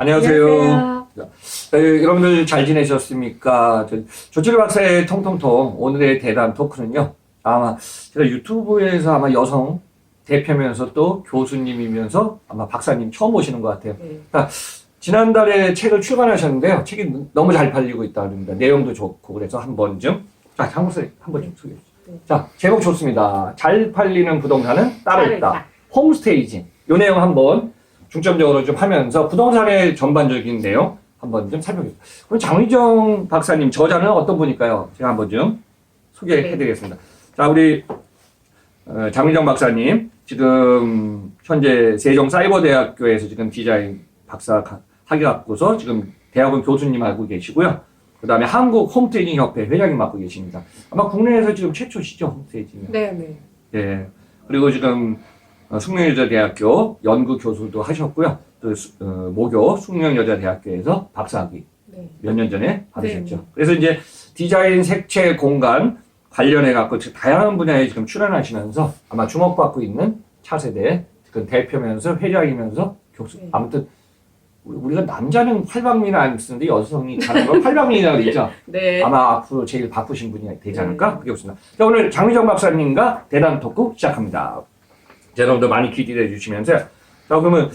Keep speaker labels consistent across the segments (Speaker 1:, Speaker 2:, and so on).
Speaker 1: 안녕하세요.
Speaker 2: 안녕하세요.
Speaker 1: 네, 여러분들 잘 지내셨습니까? 저- 조철 박사의 통통통 오늘의 대담 토크는요. 아마 제가 유튜브에서 아마 여성 대표면서 또 교수님이면서 아마 박사님 처음 오시는 것 같아요.
Speaker 2: 네.
Speaker 1: 지난달에 책을 출간하셨는데요. 책이 너무 잘 팔리고 있다 그럽니다. 내용도 좋고 그래서 한 번쯤 자 한국사 한번 좀 소개해 주세요.
Speaker 2: 네.
Speaker 1: 자 제목 좋습니다. 잘 팔리는 부동산은 따로
Speaker 2: 따로
Speaker 1: 있다.
Speaker 2: 있다.
Speaker 1: 홈스테이징 요 내용 한번 중점적으로 좀 하면서 부동산의 전반적인 내용 한번 좀 살펴보겠습니다. 그럼 장의정 박사님 저자는 어떤 분일까요? 제가 한번 좀 소개해드리겠습니다. 자 우리 어, 장의정 박사님 지금 현재 세종 사이버대학교에서 지금 디자인 박사 가- 학위 갖고서 지금 대학원 교수님 하고 계시고요. 그 다음에 한국 홈스테이징 협회 회장님 맡고 계십니다. 아마 국내에서 지금 최초시죠 홈스테이징.
Speaker 2: 네, 네.
Speaker 1: 예. 그리고 지금 어, 숙명여자대학교 연구 교수도 하셨고요. 또 수- 어, 모교 숙명여자대학교에서 박사학위
Speaker 2: 네.
Speaker 1: 몇 년 전에 받으셨죠.
Speaker 2: 네.
Speaker 1: 그래서 이제 디자인 색채 공간 관련해 갖고 다양한 분야에 지금 출연하시면서 아마 주목받고 있는 차세대 그 대표면서 회장이면서 교수
Speaker 2: 네.
Speaker 1: 아무튼 우리- 우리가 남자는 팔방미는 안 쓰는데 여성이 잘하는 걸 팔방미라고 그러죠.
Speaker 2: 네.
Speaker 1: 아마 앞으로 제일 바쁘신 분이 되지 않을까
Speaker 2: 네.
Speaker 1: 그게 없습니다. 자 오늘 장미정 박사님과 대담 토크 시작합니다. 자, 여러분들 많이 기대해 주시면서 자 그러면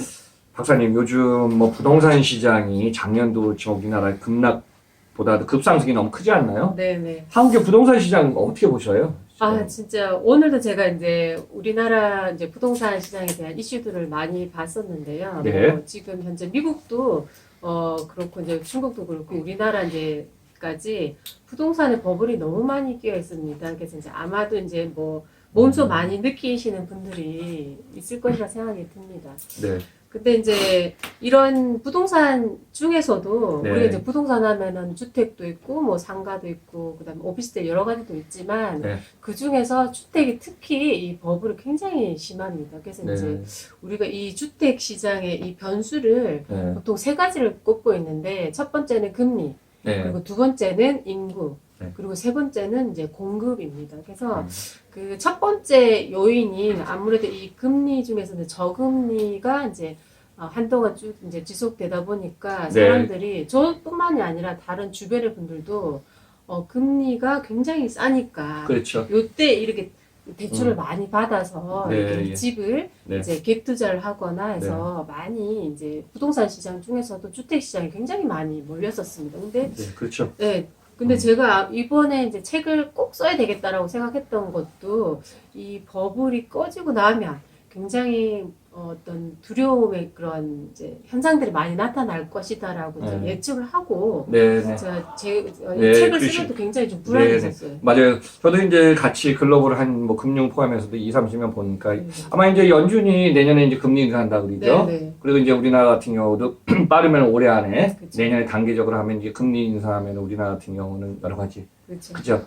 Speaker 1: 박사님 요즘 뭐 부동산 시장이 작년도 지금 우리나라 급락보다도 급상승이 너무 크지 않나요?
Speaker 2: 네, 네.
Speaker 1: 한국의 부동산 시장 어떻게 보셔요?
Speaker 2: 아, 진짜 오늘도 제가 이제 우리나라 이제 부동산 시장에 대한 이슈들을 많이 봤었는데요.
Speaker 1: 네.
Speaker 2: 뭐 지금 현재 미국도 어 그렇고 이제 중국도 그렇고 우리나라 이제까지 부동산에 버블이 너무 많이 끼어 있습니다. 그래서 이제 아마도 이제 뭐 몸소 많이 느끼시는 분들이 있을 것이라 생각이 듭니다.
Speaker 1: 네,
Speaker 2: 근데 이제 이런 부동산 중에서도
Speaker 1: 네.
Speaker 2: 우리가 이제 부동산 하면은 주택도 있고 뭐 상가도 있고 그다음에 오피스텔 여러 가지도 있지만
Speaker 1: 네.
Speaker 2: 그 중에서 주택이 특히 이 버블이 굉장히 심합니다. 그래서
Speaker 1: 네,
Speaker 2: 이제 우리가 이 주택 시장의 이 변수를
Speaker 1: 네,
Speaker 2: 보통 세 가지를 꼽고 있는데 첫 번째는 금리,
Speaker 1: 네,
Speaker 2: 그리고 두 번째는 인구,
Speaker 1: 네.
Speaker 2: 그리고 세 번째는 이제 공급입니다. 그래서
Speaker 1: 음.
Speaker 2: 그첫 번째 요인인 아무래도 이 금리 중에서는 저금리가 이제 어, 한동안 쭉 이제 지속되다 보니까
Speaker 1: 네.
Speaker 2: 사람들이 저뿐만이 아니라 다른 주변의 분들도 어, 금리가 굉장히 싸니까
Speaker 1: 그렇죠.
Speaker 2: 요때 이렇게 대출을
Speaker 1: 음.
Speaker 2: 많이 받아서
Speaker 1: 네,
Speaker 2: 이렇게
Speaker 1: 예.
Speaker 2: 집을
Speaker 1: 네,
Speaker 2: 이제 갭 투자를 하거나 해서 많이 이제 부동산 시장 중에서도 주택 시장이 굉장히 많이 몰렸었습니다. 근데
Speaker 1: 네, 그렇죠.
Speaker 2: 네. 근데
Speaker 1: 음.
Speaker 2: 제가 이번에 이제 책을 꼭 써야 되겠다라고 생각했던 것도 이 버블이 꺼지고 나면 굉장히 어, 어떤 두려움의 그런 이제 현상들이 많이 나타날 것이다라고
Speaker 1: 네.
Speaker 2: 예측을 하고
Speaker 1: 네, 네.
Speaker 2: 제가 제 어, 이
Speaker 1: 네,
Speaker 2: 책을 쓰면서 굉장히 좀
Speaker 1: 네,
Speaker 2: 불안했었어요.
Speaker 1: 맞아요. 저도 이제 같이 글로벌 한뭐 금융 포함해서도 2, 30명 보니까
Speaker 2: 네.
Speaker 1: 아마 이제 연준이 내년에 이제 금리 인상한다 그러죠.
Speaker 2: 네, 네.
Speaker 1: 그리고 이제 우리나라 같은 경우도 빠르면 올해 안에
Speaker 2: 그쵸.
Speaker 1: 내년에 단계적으로 하면 이제 금리 인상하면 우리나라 같은 경우는 여러 가지
Speaker 2: 그렇죠.
Speaker 1: 그죠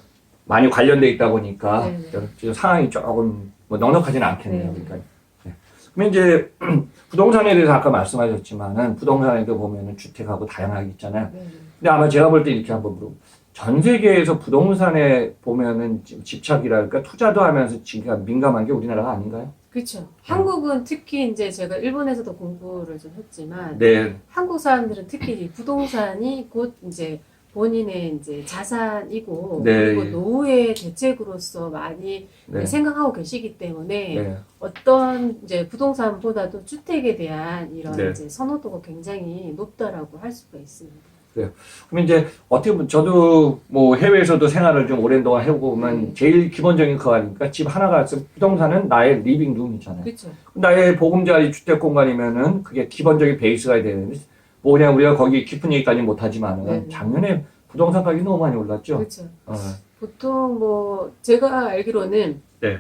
Speaker 1: 많이 관련돼 있다 보니까
Speaker 2: 네, 네.
Speaker 1: 상황이 조금 뭐 넉넉하지는 않겠네요.
Speaker 2: 네.
Speaker 1: 그러니까. 네. 그러면 이제 부동산에 대해서 아까 말씀하셨지만은 부동산에도 보면은 주택하고 다양하게 있잖아요.
Speaker 2: 네, 네.
Speaker 1: 근데 아마 제가 볼 때 이렇게 한번 물어. 전 세계에서 부동산에 보면은 지- 집착이랄까 투자도 하면서 지금 민감한 게 우리나라가 아닌가요?
Speaker 2: 그렇죠. 한국은 특히 이제 제가 일본에서도 공부를 좀 했지만
Speaker 1: 네,
Speaker 2: 한국 사람들은 특히 이 부동산이 곧 이제 본인의 이제 자산이고
Speaker 1: 네.
Speaker 2: 그리고 노후의 대책으로서 많이
Speaker 1: 네,
Speaker 2: 생각하고 계시기 때문에
Speaker 1: 네,
Speaker 2: 어떤 이제 부동산보다도 주택에 대한 이런
Speaker 1: 네.
Speaker 2: 이제 선호도가 굉장히 높다라고 할 수가 있습니다.
Speaker 1: 그러면 이제 어떻게 보면 저도 뭐 해외에서도 생활을 좀 오랜 동안 해보면
Speaker 2: 음.
Speaker 1: 제일 기본적인 거 아닙니까? 집 하나가 있으면 부동산은 나의 리빙 룸이잖아요.
Speaker 2: 그렇죠.
Speaker 1: 나의 보금자리 주택 공간이면은 그게 기본적인 베이스가 되는데 뭐 그냥 우리가 거기 깊은 얘기까지 못하지만은
Speaker 2: 네.
Speaker 1: 작년에 부동산 가격이 너무 많이 올랐죠.
Speaker 2: 그렇죠.
Speaker 1: 어,
Speaker 2: 보통 뭐 제가 알기로는
Speaker 1: 네.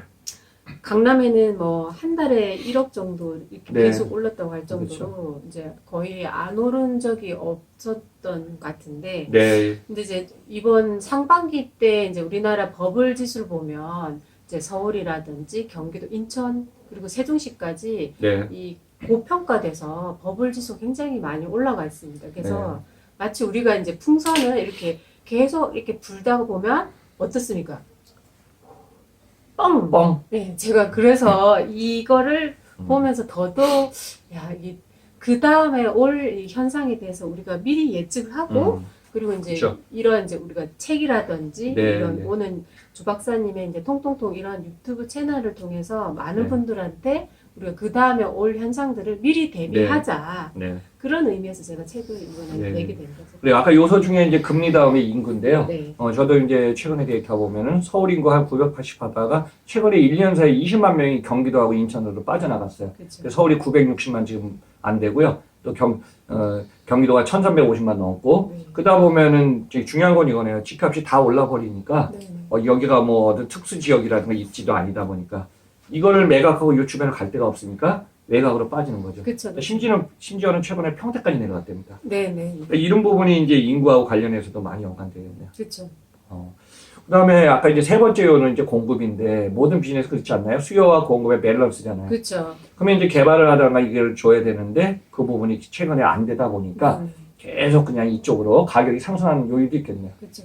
Speaker 2: 강남에는 뭐 한 달에 1억 정도 이렇게
Speaker 1: 네.
Speaker 2: 계속 올랐다고 할 정도로
Speaker 1: 그렇죠.
Speaker 2: 이제 거의 안 오른 적이 없었던 것 같은데
Speaker 1: 네,
Speaker 2: 근데 이제 이번 상반기 때 이제 우리나라 버블 지수를 보면 이제 서울이라든지 경기도 인천 그리고 세종시까지
Speaker 1: 네,
Speaker 2: 이 고평가돼서 버블 지수 굉장히 많이 올라가 있습니다. 그래서
Speaker 1: 네.
Speaker 2: 마치 우리가 이제 풍선을 이렇게 계속 이렇게 불다 보면 어떻습니까? 뻥!
Speaker 1: 뻥.
Speaker 2: 네, 제가 그래서 이거를
Speaker 1: 음.
Speaker 2: 보면서 더더욱 야, 이그 다음에 올이 현상에 대해서 우리가 미리 예측을 하고
Speaker 1: 음,
Speaker 2: 그리고 이제
Speaker 1: 그쵸.
Speaker 2: 이런 이제 우리가 책이라든지
Speaker 1: 네,
Speaker 2: 이런
Speaker 1: 네.
Speaker 2: 오는 주 박사님의 이제 통통통 이런 유튜브 채널을 통해서 많은
Speaker 1: 네.
Speaker 2: 분들한테 우리가 그 다음에 올 현상들을 미리 대비하자
Speaker 1: 네.
Speaker 2: 그런 의미에서 제가 책을 이번에
Speaker 1: 네.
Speaker 2: 내게 된 거죠.
Speaker 1: 그리고 아까 요소 중에 이제 금리 다음에 인구인데요.
Speaker 2: 네.
Speaker 1: 어, 저도 이제 최근에 데이터 보면은 서울 인구 한 980 하다가 최근에 1년 사이에 20만 명이 경기도하고 인천으로 빠져나갔어요.
Speaker 2: 그렇죠.
Speaker 1: 서울이 960만 지금 안 되고요. 또 경, 어, 경기도가 1350만 넘고,
Speaker 2: 네.
Speaker 1: 그러다 보면은 중요한 건 이거네요. 집값이 다 올라 버리니까,
Speaker 2: 네. 네.
Speaker 1: 어, 여기가 뭐 어떤 특수 지역이라든가 입지도 아니다 보니까, 이거를 매각하고 요주변을 갈 데가 없으니까 외곽으로 빠지는 거죠.
Speaker 2: 그렇죠.
Speaker 1: 심지어는, 심지어는 최근에 평택까지 내려갔답니다.
Speaker 2: 네, 네.
Speaker 1: 그러니까 이런 부분이 이제 인구하고 관련해서도 많이 연관되겠네요.
Speaker 2: 그렇죠.
Speaker 1: 어. 그 다음에 아까 이제 세 번째 요는 이제 공급인데 모든 비즈니스 그렇지 않나요? 수요와 공급의 밸런스잖아요.
Speaker 2: 그렇죠.
Speaker 1: 그러면 이제 개발을 하다가 이걸 줘야 되는데 그 부분이 최근에 안 되다 보니까
Speaker 2: 네.
Speaker 1: 계속 그냥 이쪽으로 가격이 상승하는 요인도 있겠네요.
Speaker 2: 그렇죠.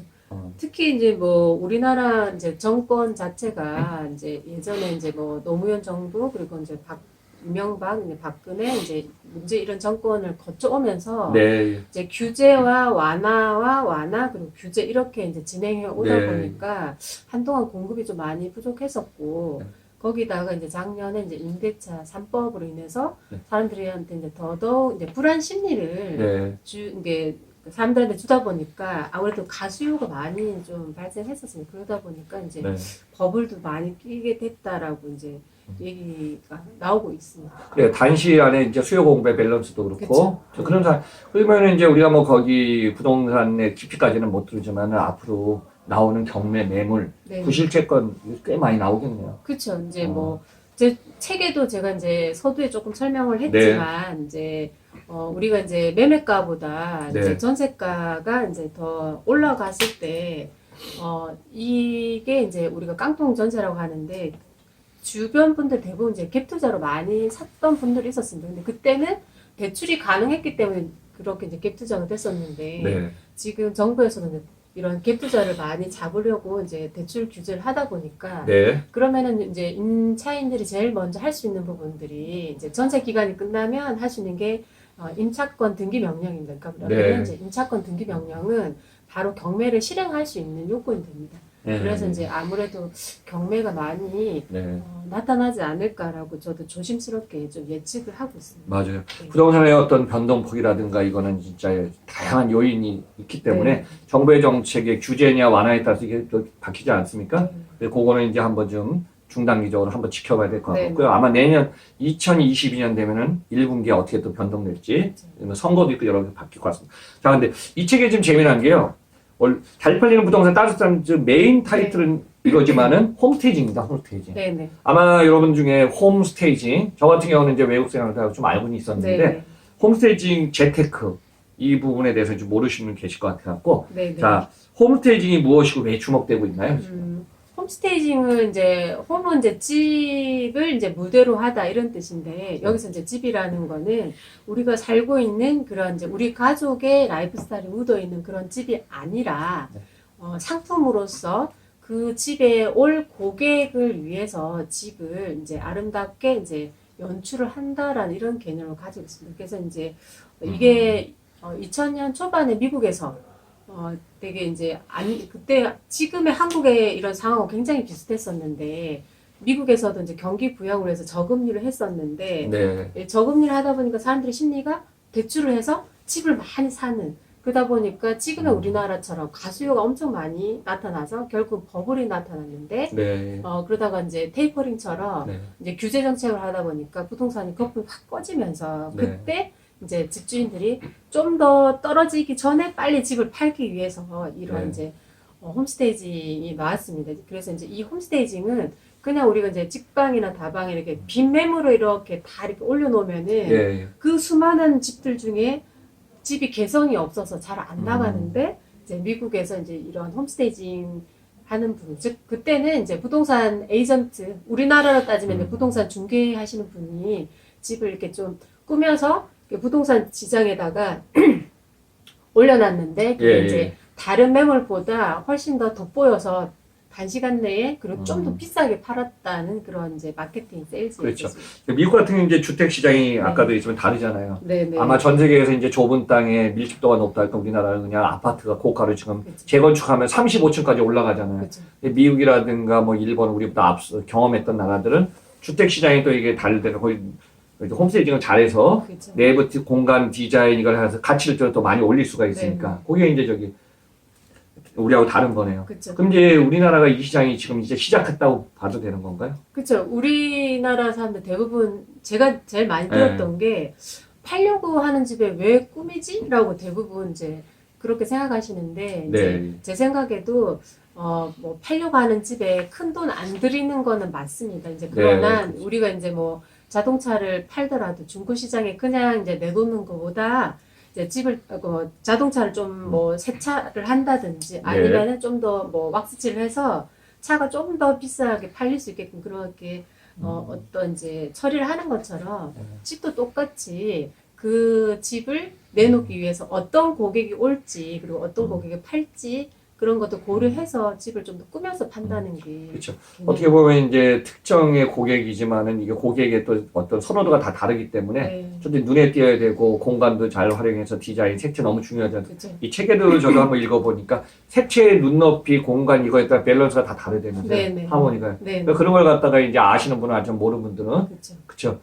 Speaker 1: 어.
Speaker 2: 특히 이제 뭐 우리나라 이제 정권 자체가 이제 예전에 이제 뭐 노무현 정부 그리고 이제 박 이명박, 이제 박근혜 이제 문제 이런 정권을 거쳐오면서
Speaker 1: 네,
Speaker 2: 이제 규제와 완화와 완화 그리고 규제 이렇게 이제 진행해 오다
Speaker 1: 네.
Speaker 2: 보니까 한동안 공급이 좀 많이 부족했었고
Speaker 1: 네.
Speaker 2: 거기다가 이제 작년에 이제 임대차 3법으로 인해서
Speaker 1: 네.
Speaker 2: 사람들한테 이제 더더욱 이제 불안 심리를
Speaker 1: 네,
Speaker 2: 주 이게 사람들한테 주다 보니까 아무래도 가수요가 많이 좀 발생했었어요. 그러다 보니까 이제
Speaker 1: 네.
Speaker 2: 버블도 많이 끼게 됐다라고 이제 얘기가 나오고 있습니다.
Speaker 1: 그래 단시 안에 이제 수요 공급의 밸런스도 그렇고
Speaker 2: 그쵸.
Speaker 1: 저 그런 사 그러면 이제 우리가 뭐 거기 부동산의 깊이까지는 못 들지만은 앞으로 나오는 경매 매물
Speaker 2: 네.
Speaker 1: 부실채권 꽤 많이 나오겠네요.
Speaker 2: 그렇죠. 이제
Speaker 1: 어.
Speaker 2: 뭐제 책에도 제가 이제 서두에 조금 설명을
Speaker 1: 네.
Speaker 2: 했지만 이제 어 우리가 이제 매매가보다
Speaker 1: 네.
Speaker 2: 이제 전세가가 이제 더 올라갔을 때 어 이게 이제 우리가 깡통 전세라고 하는데 주변 분들 대부분 이제 갭 투자로 많이 샀던 분들이 있었습니다. 근데 그때는 대출이 가능했기 때문에 그렇게 이제 갭 투자가 됐었는데
Speaker 1: 네,
Speaker 2: 지금 정부에서는 이런 갭 투자를 많이 잡으려고 이제 대출 규제를 하다 보니까
Speaker 1: 네,
Speaker 2: 그러면은 이제 임차인들이 제일 먼저 할 수 있는 부분들이 이제 전세 기간이 끝나면 할 수 있는 게 어, 임차권 등기 명령입니다. 그러니까
Speaker 1: 네.
Speaker 2: 이제 임차권 등기 명령은 바로 경매를 실행할 수 있는 요건이 됩니다.
Speaker 1: 네.
Speaker 2: 그래서 이제 아무래도 경매가 많이
Speaker 1: 네.
Speaker 2: 어, 나타나지 않을까라고 저도 조심스럽게 좀 예측을 하고 있습니다.
Speaker 1: 맞아요.
Speaker 2: 네.
Speaker 1: 부동산의 어떤 변동폭이라든가 이거는 진짜 다양한 요인이 있기 때문에
Speaker 2: 네.
Speaker 1: 정부의 정책의 규제냐 완화에 따라서 이게 또 바뀌지 않습니까?
Speaker 2: 네.
Speaker 1: 그래서 그거는 이제 한번 좀 중단기적으로 한번 지켜봐야 될것
Speaker 2: 네.
Speaker 1: 같고요. 아마 내년 2022년 되면은 1분기에 어떻게 또 변동될지 뭐 선거도 있고 여러 개 바뀔 것 같습니다. 자, 근데 이 책에 좀 재미난 게요. 월- 잘 팔리는 부동산 따뜻한 저 메인 타이틀은 이거지만은 홈스테이지입니다. 홈스테이지.
Speaker 2: 네, 네.
Speaker 1: 아마 여러분 중에 홈스테이지 저 같은 경우는 이제 외국 생활을 좀 알고는 있었는데
Speaker 2: 네.
Speaker 1: 홈스테이징 재테크 이 부분에 대해서 좀 모르시는 분 계실 것 같아갖고
Speaker 2: 네, 네.
Speaker 1: 자 홈스테이징이 무엇이고 왜 주목되고 있나요?
Speaker 2: 음, 홈스테이징은 이제 홈은 이제 집을 이제 무대로 하다 이런 뜻인데 여기서 이제 집이라는 거는 우리가 살고 있는 그런 이제 우리 가족의 라이프 스타일이 묻어 있는 그런 집이 아니라
Speaker 1: 네.
Speaker 2: 어, 상품으로서 그 집에 올 고객을 위해서 집을 이제 아름답게 이제 연출을 한다라는 이런 개념을 가지고 있습니다. 그래서 이제 이게 어, 2000년 초반에 미국에서 어, 되게 이제 아니 그때 지금의 한국의 이런 상황과 굉장히 비슷했었는데 미국에서도 이제 경기 부양을 해서 저금리를 했었는데
Speaker 1: 네.
Speaker 2: 예, 저금리를 하다 보니까 사람들의 심리가 대출을 해서 집을 많이 사는 그러다 보니까 지금의
Speaker 1: 음.
Speaker 2: 우리나라처럼 가수요가 엄청 많이 나타나서 결국 버블이 나타났는데
Speaker 1: 네.
Speaker 2: 어 그러다가 이제 테이퍼링처럼
Speaker 1: 네.
Speaker 2: 이제 규제 정책을 하다 보니까 부동산이 거품이 확 꺼지면서
Speaker 1: 네.
Speaker 2: 그때 이제 집주인들이 좀 더 떨어지기 전에 빨리 집을 팔기 위해서 이런
Speaker 1: 네.
Speaker 2: 이제 어, 홈스테이징이 나왔습니다. 그래서 이제 이 홈스테이징은 그냥 우리가 이제 직방이나 다방에 이렇게 빈 매물을 이렇게 다 이렇게 올려놓으면은
Speaker 1: 예.
Speaker 2: 그 수많은 집들 중에 집이 개성이 없어서 잘안
Speaker 1: 음.
Speaker 2: 나가는데 이제 미국에서 이제 이런 홈스테이징 하는 분, 즉 그때는 이제 부동산 에이전트, 우리나라로 따지면
Speaker 1: 음.
Speaker 2: 부동산 중개하시는 분이 집을 이렇게 좀 꾸며서 부동산 시장에다가 올려놨는데 그게
Speaker 1: 예,
Speaker 2: 이제
Speaker 1: 예.
Speaker 2: 다른 매물보다 훨씬 더 돋보여서 단시간 내에 그리고 좀더
Speaker 1: 음.
Speaker 2: 비싸게 팔았다는 그런 이제 마케팅 세일즈
Speaker 1: 그렇죠. 미국 같은 경우 이제 주택 시장이 아까도 있지만 다르잖아요.
Speaker 2: 네네.
Speaker 1: 아마 전 세계에서 이제 좁은 땅에 밀집도가 높다 할까 우리나라는 그냥 아파트가 고가로 지금
Speaker 2: 그렇죠.
Speaker 1: 재건축하면 35층까지 올라가잖아요.
Speaker 2: 그렇죠.
Speaker 1: 미국이라든가 뭐 일본 우리보다 앞서 경험했던 나라들은 주택 시장이 또 이게 다르대로 거의 홈스테이징을 잘해서
Speaker 2: 그렇죠.
Speaker 1: 내부 디- 공간 디자인 이걸 해서 가치를 또 많이 올릴 수가 있으니까 그게 이제 저기 우리하고 다른 거네요.
Speaker 2: 그렇죠.
Speaker 1: 그럼 이제 우리나라가 이 시장이 지금 이제 시작했다고 봐도 되는 건가요?
Speaker 2: 그렇죠. 우리나라 사람들 대부분 제가 제일 많이
Speaker 1: 네.
Speaker 2: 들었던 게 팔려고 하는 집에 왜 꾸미지? 라고 대부분 이제 그렇게 생각하시는데 이제
Speaker 1: 네.
Speaker 2: 제 생각에도 어 뭐 팔려고 하는 집에 큰 돈 안 들이는 거는 맞습니다. 이제 그러나
Speaker 1: 네.
Speaker 2: 우리가 이제 뭐 자동차를 팔더라도 중고 시장에 그냥 이제 내놓는 것보다 이제 집을 어, 그 자동차를 좀 뭐 세차를 한다든지
Speaker 1: 네.
Speaker 2: 아니면은 좀 더 뭐 왁스칠을 해서 차가 좀더 비싸게 팔릴 수 있게끔 그렇게 어, 어떤 이제 처리를 하는 것처럼
Speaker 1: 네.
Speaker 2: 집도 똑같이 그 집을 내놓기 위해서 어떤 고객이 올지 그리고 어떤
Speaker 1: 음.
Speaker 2: 고객이 팔지 그런 것도 고려해서 집을 좀 더 꾸며서 판다는 게
Speaker 1: 그렇죠. 어떻게 보면 이제 특정의 고객이지만은 이게 고객의 또 어떤 선호도가 다 다르기 때문에
Speaker 2: 네.
Speaker 1: 좀 눈에 띄어야 되고 공간도 잘 활용해서 디자인 색채 너무 중요하잖아요.
Speaker 2: 그렇죠.
Speaker 1: 이 책에도 저도 한번 읽어보니까 색채, 눈높이, 공간 이거에 따라 밸런스가 다 다르다면서요.
Speaker 2: 네 네.
Speaker 1: 하모니가.
Speaker 2: 네.
Speaker 1: 그러니까 그런 걸 갖다가 이제 아시는 분은 아직 모르는 분들은
Speaker 2: 그렇죠.
Speaker 1: 그쵸.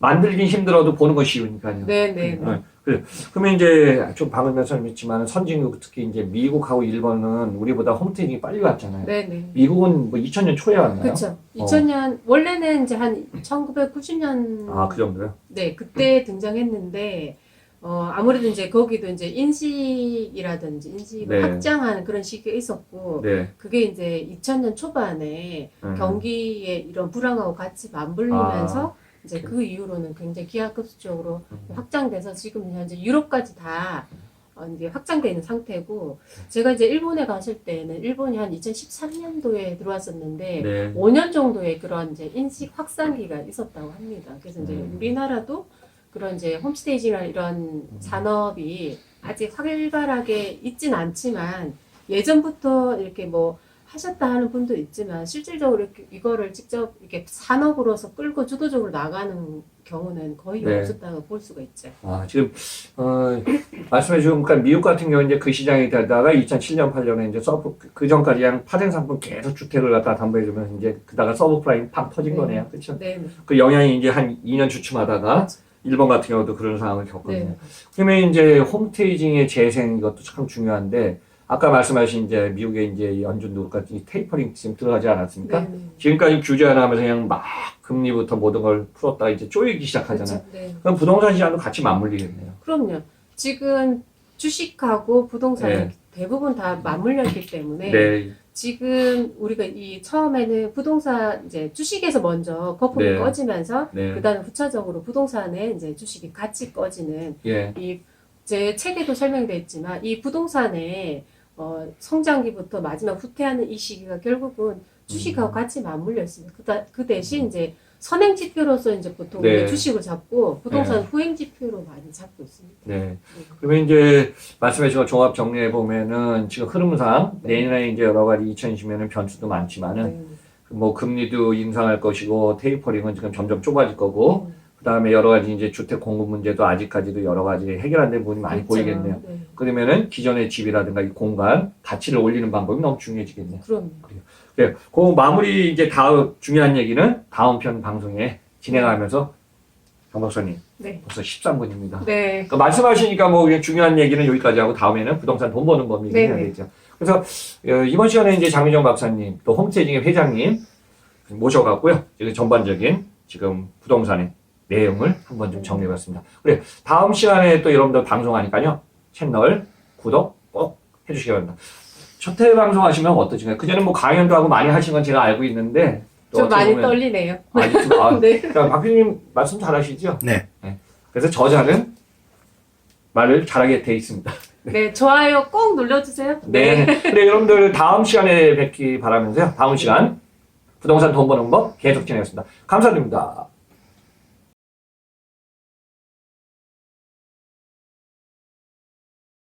Speaker 1: 만들긴 힘들어도 보는 건 쉬우니까요.
Speaker 2: 네, 네, 네.
Speaker 1: 네. 그래. 그러면 이제 좀 방금 말씀했지만 선진국 특히 이제 미국하고 일본은 우리보다 홈트이징이 빨리 왔잖아요.
Speaker 2: 네, 네.
Speaker 1: 미국은 뭐 2000년 초에 왔나요?
Speaker 2: 그렇죠. 2000년 원래는 이제 한 1990년
Speaker 1: 아, 그 정도요?
Speaker 2: 네, 그때 등장했는데 어, 아무래도 이제 거기도 이제 인식이라든지 인식을
Speaker 1: 네.
Speaker 2: 확장하는 그런 시기가 있었고
Speaker 1: 네.
Speaker 2: 그게 이제 2000년 초반에
Speaker 1: 음.
Speaker 2: 경기의 이런 불황하고 같이 맞물리면서
Speaker 1: 아,
Speaker 2: 이제 그 이후로는 굉장히 기하급수적으로
Speaker 1: 음.
Speaker 2: 확장돼서 지금 현재 유럽까지 다 어, 이제 확장돼 있는 상태고 제가 이제 일본에 갔을 때는 일본이 한 2013년도에 들어왔었는데
Speaker 1: 네.
Speaker 2: 5년 정도의 그런 이제 인식 확산기가 있었다고 합니다. 그래서 이제
Speaker 1: 음.
Speaker 2: 우리나라도 그런 이제 홈스테이지나 이런 산업이 아직 활발하게 있진 않지만 예전부터 이렇게 뭐 하셨다 하는 분도 있지만 실질적으로 이렇게 이거를 직접 이렇게 산업으로서 끌고 주도적으로 나가는 경우는 거의
Speaker 1: 네.
Speaker 2: 없었다고 볼 수가 있죠.
Speaker 1: 아, 지금, 어, 말씀해 주신, 그러니까 미국 같은 경우 이제 그 시장이 되다가 2007년, 8년에 이제 서브, 그 전까지 그냥 파생 상품 계속 주택을 갖다 담보해주면 이제 그다가 서브프라임 팍 터진
Speaker 2: 네.
Speaker 1: 거네요. 그렇죠?
Speaker 2: 네.
Speaker 1: 그 영향이 이제 한 2년 주춤 하다가
Speaker 2: 그렇죠.
Speaker 1: 일본 같은 경우도 그런 상황을 겪거든요.
Speaker 2: 네.
Speaker 1: 그러면 이제 홈테이징의 재생 이것도 참 중요한데 아까 말씀하신 이제 미국의 이제 연준 누구까지 테이퍼링 지금 들어가지 않았습니까?
Speaker 2: 네. 네.
Speaker 1: 지금까지 규제 하나 하면서 그냥 막 금리부터 모든 걸 풀었다가 이제 쪼이기 시작하잖아요.
Speaker 2: 그렇죠. 네.
Speaker 1: 그럼 부동산 시장도 같이 맞물리겠네요.
Speaker 2: 그럼요. 지금 주식하고 부동산이
Speaker 1: 네.
Speaker 2: 대부분 다 맞물렸기 때문에
Speaker 1: 네.
Speaker 2: 지금 우리가 이 처음에는 부동산 이제 주식에서 먼저 거품이
Speaker 1: 네.
Speaker 2: 꺼지면서
Speaker 1: 네.
Speaker 2: 그다음에 후차적으로 부동산에 이제 주식이 같이 꺼지는
Speaker 1: 예.
Speaker 2: 이제 책에도 설명되어 있지만 이 부동산의 어, 성장기부터 마지막 후퇴하는 이 시기가 결국은 주식하고
Speaker 1: 음.
Speaker 2: 같이 맞물려 있습니다. 그 다, 그 대신 이제 선행 지표로서 이제 보통
Speaker 1: 네.
Speaker 2: 주식을 잡고 부동산 후행 지표로 많이 잡고 있습니다.
Speaker 1: 네. 그러면 이제 말씀해 주신 거 종합 정리해 보면은 지금 흐름상
Speaker 2: 네.
Speaker 1: 내년에 이제 여러 가지 2020년은 변수도 많지만은
Speaker 2: 네.
Speaker 1: 뭐 금리도 인상할 것이고 테이퍼링은 지금 점점 좁아질 거고
Speaker 2: 음.
Speaker 1: 그다음에 여러 가지 이제 주택 공급 문제도 아직까지도 여러 가지 해결 안 된 부분이 많이
Speaker 2: 그렇죠.
Speaker 1: 보이겠네요.
Speaker 2: 네.
Speaker 1: 그러면은 기존의 집이라든가 이 공간 가치를 올리는 방법이 너무 중요해지겠네요.
Speaker 2: 그럼
Speaker 1: 네, 그 마무리 이제 다음 중요한 얘기는 다음 편 방송에 진행하면서 정 박사님
Speaker 2: 네.
Speaker 1: 벌써 13분입니다.
Speaker 2: 네.
Speaker 1: 그러니까 말씀하시니까 뭐 그냥 중요한 얘기는 여기까지 하고 다음에는 부동산 돈 버는 법 얘기
Speaker 2: 네네.
Speaker 1: 해야겠죠. 그래서 어, 이번 시간에 이제 장민정 박사님 또 홈스테이징의 회장님 모셔갖고요. 지금 전반적인 지금 부동산의 내용을 한번 좀 정리해봤습니다. 그래 다음 시간에 또 여러분들 방송하니까요 채널 구독 꼭 해주시기 바랍니다. 첫회 방송하시면 어떠신가요? 그전에 뭐 강연도 하고 많이 하신 건 제가 알고 있는데
Speaker 2: 또좀 많이 떨리네요.
Speaker 1: 많이 좀, 아,
Speaker 2: 네.
Speaker 1: 그러니까 박 PD님 말씀 잘하시죠?
Speaker 3: 네.
Speaker 1: 그래서 저자는 말을 잘하게 돼 있습니다.
Speaker 2: 네. 좋아요 꼭 눌러주세요.
Speaker 1: 네. 그래 여러분들 다음 시간에 뵙기 바라면서요. 다음 시간 부동산 돈 버는 법 계속 진행하겠습니다. 감사드립니다.